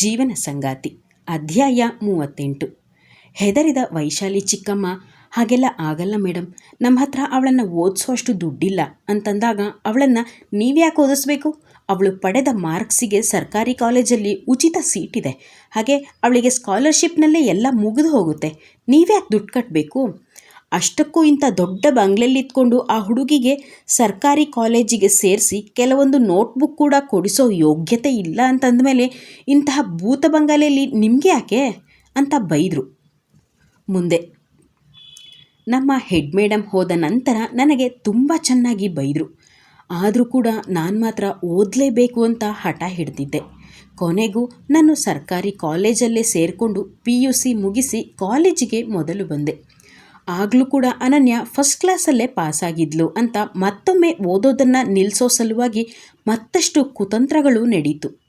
ಜೀವನ ಸಂಗಾತಿ, ಅಧ್ಯಾಯ ಮೂವತ್ತೆಂಟು. ಹೆದರಿದ ವೈಶಾಲಿ ಚಿಕ್ಕಮ್ಮ, ಹಾಗೆಲ್ಲ ಆಗಲ್ಲ ಮೇಡಮ್ ನಮ್ಮ ಹತ್ರ ಅವಳನ್ನು ಓದಿಸೋಷ್ಟು ದುಡ್ಡಿಲ್ಲ ಅಂತಂದಾಗ, ಅವಳನ್ನು ನೀವ್ಯಾಕೆ ಓದಿಸ್ಬೇಕು? ಅವಳು ಪಡೆದ ಮಾರ್ಕ್ಸಿಗೆ ಸರ್ಕಾರಿ ಕಾಲೇಜಲ್ಲಿ ಉಚಿತ ಸೀಟ್ ಇದೆ. ಹಾಗೆ ಅವಳಿಗೆ ಸ್ಕಾಲರ್ಶಿಪ್ನಲ್ಲೇ ಎಲ್ಲ ಮುಗಿದು ಹೋಗುತ್ತೆ. ನೀವ್ಯಾಕೆ ದುಡ್ಡು ಕಟ್ಟಬೇಕು ಅಷ್ಟಕ್ಕೂ ಇಂಥ ದೊಡ್ಡ ಬಂಗ್ಲೆಯಲ್ಲಿ ಇದ್ಕೊಂಡು ಆ ಹುಡುಗಿಗೆ ಸರ್ಕಾರಿ ಕಾಲೇಜಿಗೆ ಸೇರಿಸಿ ಕೆಲವೊಂದು ನೋಟ್ಬುಕ್ ಕೂಡ ಕೊಡಿಸೋ ಯೋಗ್ಯತೆ ಇಲ್ಲ ಅಂತಂದಮೇಲೆ ಇಂತಹ ಭೂತ ಬಂಗಲೆಯಲ್ಲಿ ನಿಮಗೆ ಯಾಕೆ? ಅಂತ ಬೈದರು. ಮುಂದೆ, ನಮ್ಮ ಹೆಡ್ ಮೇಡಮ್ ಹೋದ ನಂತರ ನನಗೆ ತುಂಬ ಚೆನ್ನಾಗಿ ಬೈದರು. ಆದರೂ ಕೂಡ ನಾನು ಮಾತ್ರ ಓದಲೇಬೇಕು ಅಂತ ಹಠ ಹಿಡ್ದಿದ್ದೆ. ಕೊನೆಗೂ ನಾನು ಸರ್ಕಾರಿ ಕಾಲೇಜಲ್ಲೇ ಸೇರಿಕೊಂಡು ಪಿ ಯು ಸಿ ಮುಗಿಸಿ ಕಾಲೇಜಿಗೆ ಮೊದಲು ಬಂದೆ. ಆಗಲೂ ಕೂಡ ಅನನ್ಯ ಫಸ್ಟ್ ಕ್ಲಾಸಲ್ಲೇ ಪಾಸಾಗಿದ್ಲು ಅಂತ ಮತ್ತೊಮ್ಮೆ ಓದೋದನ್ನು ನಿಲ್ಲಿಸೋ ಸಲುವಾಗಿ ಮತ್ತಷ್ಟು ಕುತಂತ್ರಗಳು ನಡೀತು.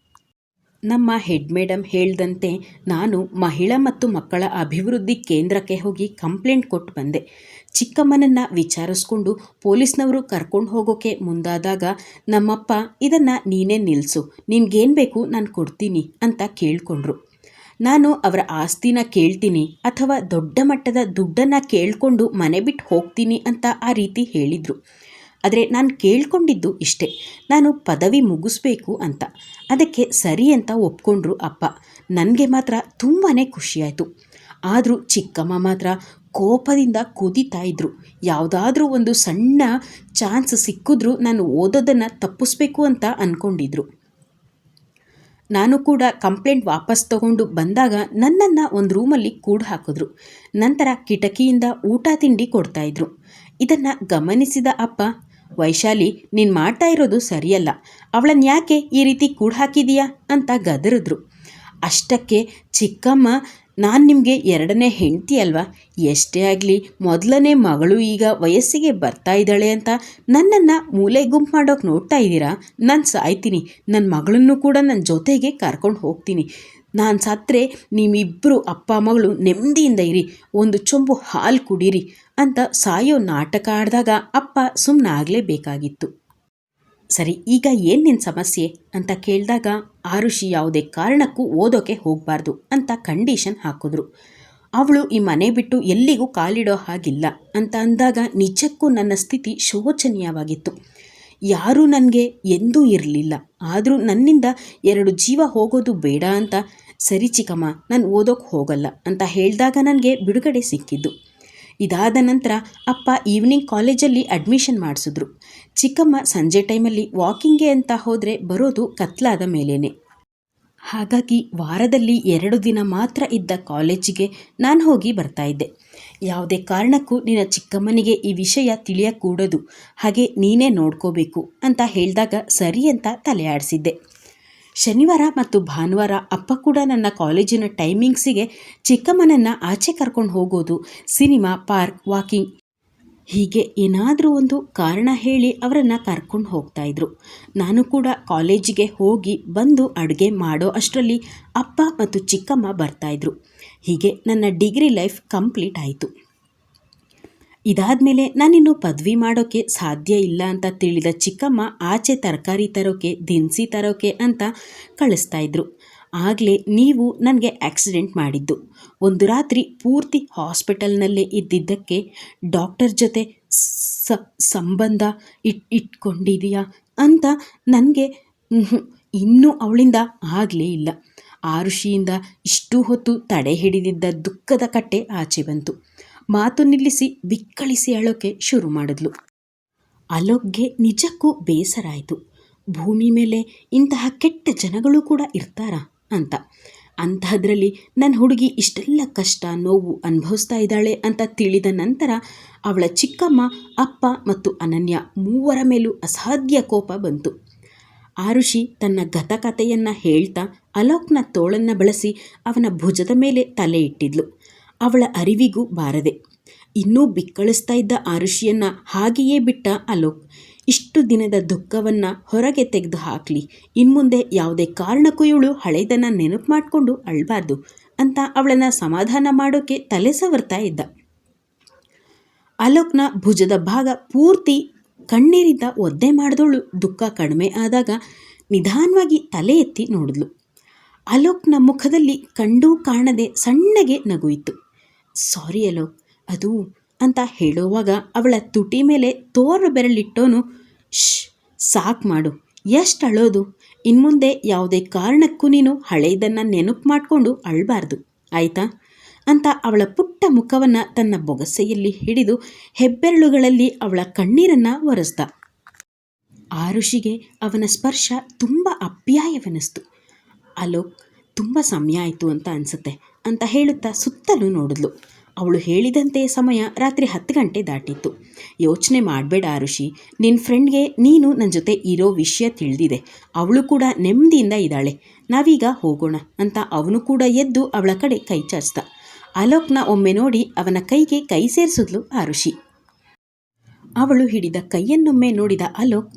ನಮ್ಮ ಹೆಡ್ ಮೇಡಮ್ ಹೇಳ್ದಂತೆ ನಾನು ಮಹಿಳಾ ಮತ್ತು ಮಕ್ಕಳ ಅಭಿವೃದ್ಧಿ ಕೇಂದ್ರಕ್ಕೆ ಹೋಗಿ ಕಂಪ್ಲೇಂಟ್ ಕೊಟ್ಟು ಬಂದೆ. ಚಿಕ್ಕಮ್ಮನನ್ನು ವಿಚಾರಿಸ್ಕೊಂಡು ಪೊಲೀಸ್ನವರು ಕರ್ಕೊಂಡು ಹೋಗೋಕ್ಕೆ ಮುಂದಾದಾಗ, ನಮ್ಮಪ್ಪ, ಇದನ್ನು ನೀನೇ ನಿಲ್ಲಿಸು ನಿನ್ಗೇನು ಬೇಕು ನಾನು ಕೊಡ್ತೀನಿ ಅಂತ ಕೇಳಿಕೊಂಡ್ರು. ನಾನು ಅವರ ಆಸ್ತಿನ ಕೇಳ್ತೀನಿ ಅಥವಾ ದೊಡ್ಡ ಮಟ್ಟದ ದುಡ್ಡನ್ನು ಕೇಳಿಕೊಂಡು ಮನೆ ಬಿಟ್ಟು ಹೋಗ್ತೀನಿ ಅಂತ ಆ ರೀತಿ ಹೇಳಿದರು. ಆದರೆ ನಾನು ಕೇಳ್ಕೊಂಡಿದ್ದು ಇಷ್ಟೇ. ನಾನು ಪದವಿ ಮುಗಿಸ್ಬೇಕು ಅಂತ. ಅದಕ್ಕೆ ಸರಿ ಅಂತ ಒಪ್ಕೊಂಡ್ರು ಅಪ್ಪ. ನನಗೆ ಮಾತ್ರ ತುಂಬಾ ಖುಷಿಯಾಯಿತು. ಆದರೂ ಚಿಕ್ಕಮ್ಮ ಮಾತ್ರ ಕೋಪದಿಂದ ಕುದಿತಾ ಇದ್ರು. ಯಾವುದಾದ್ರೂ ಒಂದು ಸಣ್ಣ ಚಾನ್ಸ್ ಸಿಕ್ಕಿದ್ರೂ ನಾನು ಓದೋದನ್ನು ತಪ್ಪಿಸ್ಬೇಕು ಅಂತ ಅಂದ್ಕೊಂಡಿದ್ರು ನಾನು ಕೂಡ ಕಂಪ್ಲೇಂಟ್ ವಾಪಸ್ ತಗೊಂಡು ಬಂದಾಗ ನನ್ನನ್ನು ಒಂದು ರೂಮಲ್ಲಿ ಕೂಡು ಹಾಕಿದ್ರು. ನಂತರ ಕಿಟಕಿಯಿಂದ ಊಟ ತಿಂಡಿ ಕೊಡ್ತಾಯಿದ್ರು ಇದನ್ನು ಗಮನಿಸಿದ ಅಪ್ಪ, ವೈಶಾಲಿ, ನೀನು ಮಾಡ್ತಾ ಇರೋದು ಸರಿಯಲ್ಲ. ಅವಳನ್ನು ಯಾಕೆ ಈ ರೀತಿ ಕೂಡು ಹಾಕಿದೀಯಾ? ಅಂತ ಗದರಿದ್ರು. ಅಷ್ಟಕ್ಕೆ ಚಿಕ್ಕಮ್ಮ ನಾನು ನಿಮಗೆ ಎರಡನೇ ಹೆಂಡತಿ ಅಲ್ವಾ? ಎಷ್ಟೇ ಆಗಲಿ, ಮೊದಲನೇ ಮಗಳು ಈಗ ವಯಸ್ಸಿಗೆ ಬರ್ತಾ ಇದ್ದಾಳೆ ಅಂತ ನನ್ನನ್ನು ಮೂಲೆ ಗುಂಪು ಮಾಡೋಕೆ ನೋಡ್ತಾ ಇದ್ದೀರಾ? ನಾನು ಸಾಯ್ತೀನಿ. ನನ್ನ ಮಗಳನ್ನು ಕೂಡ ನನ್ನ ಜೊತೆಗೆ ಕರ್ಕೊಂಡು ಹೋಗ್ತೀನಿ. ನಾನು ಸತ್ತರೆ ನಿಮ್ಮಿಬ್ಬರು ಅಪ್ಪ ಮಗಳು ನೆಮ್ಮದಿಯಿಂದ ಇರಿ. ಒಂದು ಚೊಂಬು ಹಾಲು ಕುಡೀರಿ ಅಂತ ಸಾಯೋ ನಾಟಕ ಆಡಿದಾಗ ಅಪ್ಪ ಸುಮ್ಮನಾಗಲೇಬೇಕಾಗಿತ್ತು ಸರಿ, ಈಗ ಏನು ನಿನ್ ಸಮಸ್ಯೆ? ಅಂತ ಕೇಳಿದಾಗ ಆರುಷಿ ಯಾವುದೇ ಕಾರಣಕ್ಕೂ ಓದೋಕೆ ಹೋಗಬಾರ್ದು ಅಂತ ಕಂಡೀಷನ್ ಹಾಕಿದ್ರು. ಅವಳು ಈ ಮನೆ ಬಿಟ್ಟು ಎಲ್ಲಿಗೂ ಕಾಲಿಡೋ ಹಾಗಿಲ್ಲ ಅಂತ ಅಂದಾಗ ನಿಜಕ್ಕೂ ನನ್ನ ಸ್ಥಿತಿ ಶೋಚನೀಯವಾಗಿತ್ತು. ಯಾರೂ ನನಗೆ ಎಂದೂ ಇರಲಿಲ್ಲ. ಆದರೂ ನನ್ನಿಂದ ಎರಡು ಜೀವ ಹೋಗೋದು ಬೇಡ ಅಂತ, ಸರಿ ಚಿಕ್ಕಮ್ಮ, ನಾನು ಓದೋಕೆ ಹೋಗಲ್ಲ ಅಂತ ಹೇಳಿದಾಗ ನನಗೆ ಬಿಡುಗಡೆ ಸಿಕ್ಕಿದ್ದು. ಇದಾದ ನಂತರ ಅಪ್ಪ ಈವ್ನಿಂಗ್ ಕಾಲೇಜಲ್ಲಿ ಅಡ್ಮಿಷನ್ ಮಾಡಿಸಿದ್ರು. ಚಿಕ್ಕಮ್ಮ ಸಂಜೆ ಟೈಮಲ್ಲಿ ವಾಕಿಂಗ್ಗೆ ಅಂತ ಹೋದರೆ ಬರೋದು ಕತ್ಲಾದ ಮೇಲೇನೆ. ಹಾಗಾಗಿ ವಾರದಲ್ಲಿ ಎರಡು ದಿನ ಮಾತ್ರ ಇದ್ದ ಕಾಲೇಜಿಗೆ ನಾನು ಹೋಗಿ ಬರ್ತಾಯಿದ್ದೆ ಯಾವುದೇ ಕಾರಣಕ್ಕೂ ನಿನ್ನ ಚಿಕ್ಕಮ್ಮನಿಗೆ ಈ ವಿಷಯ ತಿಳಿಯಕೂಡದು. ಹಾಗೆ ನೀನೇ ನೋಡ್ಕೋಬೇಕು ಅಂತ ಹೇಳಿದಾಗ ಸರಿ ಅಂತ ತಲೆ ಆಡಿಸಿದ್ದೆ. ಶನಿವಾರ ಮತ್ತು ಭಾನುವಾರ ಅಪ್ಪ ಕೂಡ ನನ್ನ ಕಾಲೇಜಿನ ಟೈಮಿಂಗ್ಸಿಗೆ ಚಿಕ್ಕಮ್ಮನನ್ನು ಆಚೆ ಕರ್ಕೊಂಡು ಹೋಗೋದು, ಸಿನಿಮಾ, ಪಾರ್ಕ್, ವಾಕಿಂಗ್. ಹೀಗೆ ಏನಾದರೂ ಒಂದು ಕಾರಣ ಹೇಳಿ ಅವರನ್ನು ಕರ್ಕೊಂಡು ಹೋಗ್ತಾಯಿದ್ರು ನಾನು ಕೂಡ ಕಾಲೇಜಿಗೆ ಹೋಗಿ ಬಂದು ಅಡುಗೆ ಮಾಡೋ ಅಷ್ಟರಲ್ಲಿ ಅಪ್ಪ ಮತ್ತು ಚಿಕ್ಕಮ್ಮ ಬರ್ತಾಯಿದ್ರು ಹೀಗೆ ನನ್ನ ಡಿಗ್ರಿ ಲೈಫ್ ಕಂಪ್ಲೀಟ್ ಆಯಿತು. ಇದಾದ ಮೇಲೆ ನಾನಿನ್ನು ಪದವಿ ಮಾಡೋಕ್ಕೆ ಸಾಧ್ಯ ಇಲ್ಲ ಅಂತ ತಿಳಿದ ಚಿಕ್ಕಮ್ಮ ಆಚೆ ತರಕಾರಿ ತರೋಕೆ, ದಿನಸಿ ತರೋಕೆ ಅಂತ ಕಳಿಸ್ತಾ ಇದ್ರು. ಆಗಲೇ ನೀವು ನನಗೆ ಆಕ್ಸಿಡೆಂಟ್ ಮಾಡಿದ್ದು. ಒಂದು ರಾತ್ರಿ ಪೂರ್ತಿ ಹಾಸ್ಪಿಟಲ್ನಲ್ಲೇ ಇದ್ದಿದ್ದಕ್ಕೆ ಡಾಕ್ಟರ್ ಜೊತೆ ಸಂಬಂಧ ಇಟ್, ಇಟ್ಕೊಂಡಿದೆಯಾ ಅಂತ ನನಗೆ ಇನ್ನೂ ಅವಳಿಂದ ಆಗಲೇ ಇಲ್ಲ. ಆರುಷಿಯಿಂದ ಇಷ್ಟು ಹೊತ್ತು ತಡೆ ಹಿಡಿದಿದ್ದ ದುಃಖದ ಕಟ್ಟೆ ಆಚೆ ಬಂತು. ಮಾತು ನಿಲ್ಲಿಸಿ ಬಿಕ್ಕಳಿಸಿ ಅಳೋಕೆ ಶುರು ಮಾಡಿದ್ಲು. ಅಲೋಕ್ಗೆ ನಿಜಕ್ಕೂ ಬೇಸರ ಆಯಿತು. ಭೂಮಿ ಮೇಲೆ ಇಂತಹ ಕೆಟ್ಟ ಜನಗಳು ಕೂಡ ಇರ್ತಾರಾ ಅಂತ. ಅಂತಹದ್ರಲ್ಲಿ ನನ್ನ ಹುಡುಗಿ ಇಷ್ಟೆಲ್ಲ ಕಷ್ಟ, ನೋವು ಅನುಭವಿಸ್ತಾ ಇದ್ದಾಳೆ ಅಂತ ತಿಳಿದ ನಂತರ ಅವಳ ಚಿಕ್ಕಮ್ಮ, ಅಪ್ಪ ಮತ್ತು ಅನನ್ಯ ಮೂವರ ಮೇಲೂ ಅಸಾಧ್ಯ ಕೋಪ ಬಂತು. ಆರುಷಿ ತನ್ನ ಗತಕಥೆಯನ್ನು ಹೇಳ್ತಾ ಅಲೋಕ್ನ ತೋಳನ್ನು ಬಳಸಿ ಅವನ ಭುಜದ ಮೇಲೆ ತಲೆ ಇಟ್ಟಿದ್ಲು. ಅವಳ ಅರಿವಿಗೂ ಬಾರದೆ. ಇನ್ನೂ ಬಿಕ್ಕಳಿಸ್ತಾ ಇದ್ದ ಆರುಷಿಯನ್ನು ಹಾಗೆಯೇ ಬಿಟ್ಟ ಅಲೋಕ್, ಇಷ್ಟು ದಿನದ ದುಃಖವನ್ನು ಹೊರಗೆ ತೆಗೆದು ಹಾಕಲಿ ಇನ್ಮುಂದೆ ಯಾವುದೇ ಕಾರಣಕ್ಕೂ ಇವಳು ಹಳೆದನ್ನು ನೆನಪು ಮಾಡಿಕೊಂಡು ಅಳಬಾರ್ದು ಅಂತ ಅವಳನ್ನು ಸಮಾಧಾನ ಮಾಡೋಕ್ಕೆ ತಲೆ ಸವರ್ತಾ ಇದ್ದ. ಅಲೋಕ್ನ ಭುಜದ ಭಾಗ ಪೂರ್ತಿ ಕಣ್ಣೀರಿಂದ ಒದ್ದೆ ಮಾಡಿದವಳು ದುಃಖ ಕಡಿಮೆ ಆದಾಗ ನಿಧಾನವಾಗಿ ತಲೆ ಎತ್ತಿ ನೋಡಿದ್ಲು. ಅಲೋಕ್ನ ಮುಖದಲ್ಲಿ ಕಂಡೂ ಕಾಣದೆ ಸಣ್ಣಗೆ ನಗುಯಿತು. ಸಾರಿ ಅಲೋ, ಅದು ಅಂತ ಹೇಳುವಾಗ ಅವಳ ತುಟಿ ಮೇಲೆ ತೋರು ಬೆರಳಿಟ್ಟೋನು ಶ್ ಸಾಕು ಮಾಡು, ಎಷ್ಟು ಅಳೋದು? ಇನ್ಮುಂದೆ ಯಾವುದೇ ಕಾರಣಕ್ಕೂ ನೀನು ಹಳೆಯದನ್ನು ನೆನಪು ಮಾಡಿಕೊಂಡು ಅಳಬಾರ್ದು, ಆಯಿತಾ? ಅಂತ ಅವಳ ಪುಟ್ಟ ಮುಖವನ್ನು ತನ್ನ ಬೊಗಸೆಯಲ್ಲಿ ಹಿಡಿದು ಹೆಬ್ಬೆರಳುಗಳಲ್ಲಿ ಅವಳ ಕಣ್ಣೀರನ್ನು ಒರೆಸ್ದ. ಆ ಋಷಿಗೆ ಅವನ ಸ್ಪರ್ಶ ತುಂಬ ಅಪ್ಯಾಯವೆನಿಸ್ತು. ಅಲೋಕ್ ತುಂಬ ಸಮಯ ಆಯಿತು ಅಂತ ಅನಿಸುತ್ತೆ. ಅಂತ ಹೇಳುತ್ತಾ ಸುತ್ತಲೂ ನೋಡಿದ್ಲು. ಅವಳು ಹೇಳಿದಂತೆ ಸಮಯ ರಾತ್ರಿ ಹತ್ತು ಗಂಟೆ ದಾಟಿತ್ತು. ಯೋಚನೆ ಮಾಡಬೇಡ ಋಷಿ ನಿನ್ನ ಫ್ರೆಂಡ್ಗೆ ನೀನು ನನ್ನ ಜೊತೆ ಇರೋ ವಿಷಯ ತಿಳಿದಿದೆ. ಅವಳು ಕೂಡ ನೆಮ್ಮದಿಯಿಂದ ಇದ್ದಾಳೆ. ನಾವೀಗ ಹೋಗೋಣ ಅಂತ ಅವನು ಕೂಡ ಎದ್ದು ಅವಳ ಕಡೆ ಕೈ ಚಾಚ್ದ. ಅಲೋಕ್ನ ಒಮ್ಮೆ ನೋಡಿ ಅವನ ಕೈಗೆ ಕೈ ಸೇರಿಸಿದ್ಲು ಋಷಿ ಅವಳು ಹಿಡಿದ ಕೈಯನ್ನೊಮ್ಮೆ ನೋಡಿದ ಅಲೋಕ್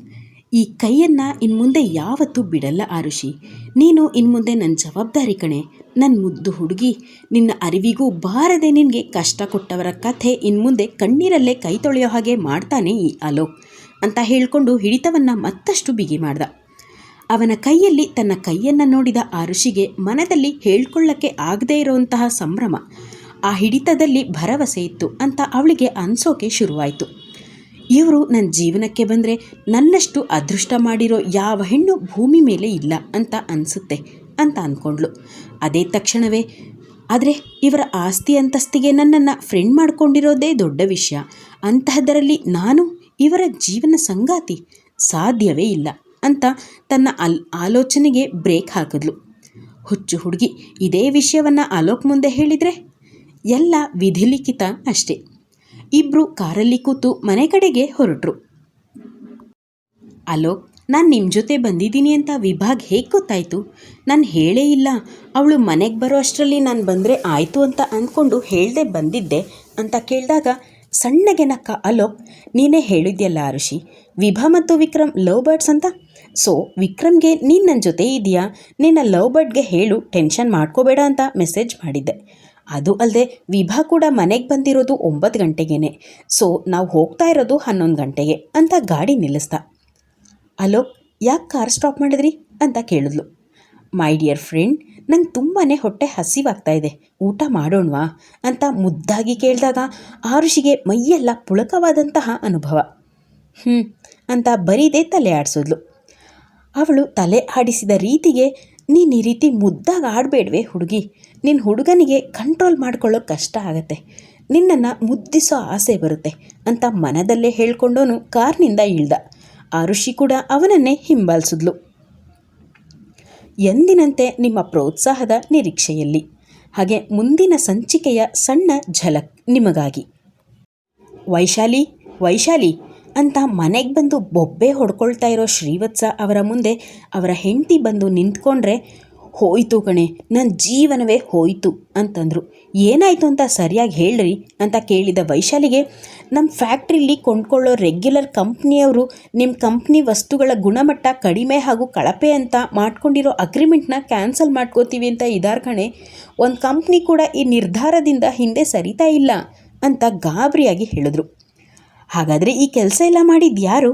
ಈ ಕೈಯನ್ನು ಇನ್ಮುಂದೆ ಯಾವತ್ತೂ ಬಿಡಲ್ಲ ಆರುಷಿ. ನೀನು ಇನ್ಮುಂದೆ ನನ್ನ ಜವಾಬ್ದಾರಿ ಕಣೆ. ನನ್ನ ಮುದ್ದು ಹುಡುಗಿ, ನಿನ್ನ ಅರಿವಿಗೂ ಬಾರದೆ ನಿನಗೆ ಕಷ್ಟ ಕೊಟ್ಟವರ ಕಥೆ ಇನ್ಮುಂದೆ ಕಣ್ಣೀರಲ್ಲೇ ಕೈ ತೊಳೆಯೋ ಹಾಗೆ ಮಾಡ್ತಾನೆ ಈ ಅಲೋಕ್ ಅಂತ ಹೇಳಿಕೊಂಡು ಹಿಡಿತವನ್ನು ಮತ್ತಷ್ಟು ಬಿಗಿ ಮಾಡ್ದ. ಅವನ ಕೈಯಲ್ಲಿ ತನ್ನ ಕೈಯನ್ನು ನೋಡಿದ ಆರುಷಿಗೆ ಮನದಲ್ಲಿ ಹೇಳ್ಕೊಳ್ಳಕ್ಕೆ ಆಗದೇ ಇರುವಂತಹ ಸಂಭ್ರಮ. ಆ ಹಿಡಿತದಲ್ಲಿ ಭರವಸೆ ಇತ್ತು ಅಂತ ಅವಳಿಗೆ ಅನ್ಸೋಕೆ ಶುರುವಾಯಿತು. ಇವರು ನನ್ನ ಜೀವನಕ್ಕೆ ಬಂದರೆ ನನ್ನಷ್ಟು ಅದೃಷ್ಟ ಮಾಡಿರೋ ಯಾವ ಹೆಣ್ಣು ಭೂಮಿ ಮೇಲೆ ಇಲ್ಲ ಅಂತ ಅನಿಸುತ್ತೆ ಅಂತ ಅಂದ್ಕೊಂಡ್ಳು ಅದೇ ತಕ್ಷಣವೇ, ಆದರೆ ಇವರ ಆಸ್ತಿ ಅಂತಸ್ತಿಗೆ ನನ್ನನ್ನು ಫ್ರೆಂಡ್ ಮಾಡ್ಕೊಂಡಿರೋದೇ ದೊಡ್ಡ ವಿಷಯ. ಅಂತಹದರಲ್ಲಿ ನಾನು ಇವರ ಜೀವನ ಸಂಗಾತಿ ಸಾಧ್ಯವೇ ಇಲ್ಲ ಅಂತ ತನ್ನ ಅಲ್, ಆಲೋಚನೆಗೆ ಬ್ರೇಕ್ ಹಾಕಿದ್ಲು. ಹುಚ್ಚು ಹುಡುಗಿ, ಇದೇ ವಿಷಯವನ್ನು ಅಲೋಕ್ ಮುಂದೆ ಹೇಳಿದರೆ ಎಲ್ಲ ವಿಧಿಲಿಖಿತ ಅಷ್ಟೇ. ಇಬ್ಬರು ಕಾರಲ್ಲಿ ಕೂತು ಮನೆ ಕಡೆಗೆ ಹೊರಟರು. ಅಲೋಕ್, ನಾನು ನಿಮ್ಮ ಜೊತೆ ಬಂದಿದ್ದೀನಿ ಅಂತ ವಿಭಾಗ್ ಹೇಗೆ ಗೊತ್ತಾಯಿತು? ನಾನು ಹೇಳೇ ಇಲ್ಲ. ಅವಳು ಮನೆಗೆ ಬರೋ ಅಷ್ಟರಲ್ಲಿ ನಾನು ಬಂದರೆ ಆಯಿತು ಅಂತ ಅಂದ್ಕೊಂಡು ಹೇಳದೆ ಬಂದಿದ್ದೆ ಅಂತ ಕೇಳಿದಾಗ ಸಣ್ಣಗೆ ನಕ್ಕ ಅಲೋಕ್, ನೀನೇ ಹೇಳಿದ್ಯಲ್ಲ ಋಷಿ ವಿಭಾ ಮತ್ತು ವಿಕ್ರಮ್ ಲವ್ ಬರ್ಡ್ಸ್ ಅಂತ? ಸೊ, ವಿಕ್ರಮ್ಗೆ ನೀನು ನನ್ನ ಜೊತೆ ಇದೆಯಾ ನಿನ್ನ ಲವ್ ಬರ್ಡ್ಗೆ ಹೇಳು, ಟೆನ್ಷನ್ ಮಾಡ್ಕೋಬೇಡ ಅಂತ ಮೆಸೇಜ್ ಮಾಡಿದ್ದೆ. ಅದು ಅಲ್ಲದೆ ವಿಭಾ ಕೂಡ ಮನೆಗೆ ಬಂದಿರೋದು ಒಂಬತ್ತು ಗಂಟೆಗೇನೆ. ಸೊ, ನಾವು ಹೋಗ್ತಾ ಇರೋದು ಹನ್ನೊಂದು ಗಂಟೆಗೆ ಅಂತ ಗಾಡಿ ನಿಲ್ಲಿಸ್ದ. ಅಲೋಕ್ ಯಾಕೆ ಕಾರ್ ಸ್ಟಾಪ್ ಮಾಡಿದ್ರಿ? ಅಂತ ಕೇಳಿದ್ಲು. ಮೈ ಡಿಯರ್ ಫ್ರೆಂಡ್, ನಂಗೆ ತುಂಬಾ ಹೊಟ್ಟೆ ಹಸಿವಾಗ್ತಾ ಇದೆ. ಊಟ ಮಾಡೋಣವಾ? ಅಂತ ಮುದ್ದಾಗಿ ಕೇಳಿದಾಗ ಆರುಷಿಗೆ ಮೈಯೆಲ್ಲ ಪುಳಕವಾದಂತಹ ಅನುಭವ. ಹ್ಞೂ ಅಂತ ಬರೀದೇ ತಲೆ ಆಡಿಸಿದ್ಲು. ಅವಳು ತಲೆ ಆಡಿಸಿದ ರೀತಿಗೆ ನೀನು ಈ ರೀತಿ ಮುದ್ದಾಗಿ ಆಡಬೇಡ್ವೆ ಹುಡುಗಿ. ನಿನ್ನ ಹುಡುಗನಿಗೆ ಕಂಟ್ರೋಲ್ ಮಾಡ್ಕೊಳ್ಳೋಕೆ ಕಷ್ಟ ಆಗತ್ತೆ. ನಿನ್ನನ್ನು ಮುದ್ದಿಸೋ ಆಸೆ ಬರುತ್ತೆ ಅಂತ ಮನದಲ್ಲೇ ಹೇಳ್ಕೊಂಡೋನು ಕಾರ್ನಿಂದ ಇಳ್ದ. ಋಷಿ ಕೂಡ ಅವನನ್ನೇ ಹಿಂಬಾಲಿಸಿದ್ಲು. ಎಂದಿನಂತೆ ನಿಮ್ಮ ಪ್ರೋತ್ಸಾಹದ ನಿರೀಕ್ಷೆಯಲ್ಲಿ. ಹಾಗೆ ಮುಂದಿನ ಸಂಚಿಕೆಯ ಸಣ್ಣ ಝಲಕ್ ನಿಮಗಾಗಿ. ವೈಶಾಲಿ ವೈಶಾಲಿ. ಅಂತ ಮನೆಗೆ ಬಂದು ಬೊಬ್ಬೆ ಹೊಡ್ಕೊಳ್ತಾ ಇರೋ ಶ್ರೀವತ್ಸ ಅವರ ಮುಂದೆ ಅವರ ಹೆಂಡತಿ ಬಂದು ನಿಂತ್ಕೊಂಡ್ರೆ, ಹೋಯಿತು ಕಣೆ ನನ್ನ ಜೀವನವೇ ಹೋಯಿತು ಅಂತಂದರು. ಏನಾಯಿತು ಅಂತ ಸರಿಯಾಗಿ ಹೇಳ್ರಿ ಅಂತ ಕೇಳಿದ ವೈಶಾಲಿಗೆ ನಮ್ಮ ಫ್ಯಾಕ್ಟ್ರಿಲಿ ಕೊಂಡ್ಕೊಳ್ಳೋ ರೆಗ್ಯುಲರ್ ಕಂಪ್ನಿಯವರು ನಿಮ್ಮ ಕಂಪ್ನಿ ವಸ್ತುಗಳ ಗುಣಮಟ್ಟ ಕಡಿಮೆ ಹಾಗೂ ಕಳಪೆ ಅಂತ ಮಾಡ್ಕೊಂಡಿರೋ ಅಗ್ರಿಮೆಂಟ್ನ ಕ್ಯಾನ್ಸಲ್ ಮಾಡ್ಕೋತೀವಿ ಅಂತ ಇದಾರ್ ಕಣೆ. ಒಂದು ಕಂಪ್ನಿ ಕೂಡ ಈ ನಿರ್ಧಾರದಿಂದ ಹಿಂದೆ ಸರಿತಾ ಇಲ್ಲ ಅಂತ ಗಾಬರಿಯಾಗಿ ಹೇಳಿದ್ರು. ಹಾಗಾದರೆ ಈ ಕೆಲಸ ಎಲ್ಲ ಮಾಡಿದ್ದು ಯಾರು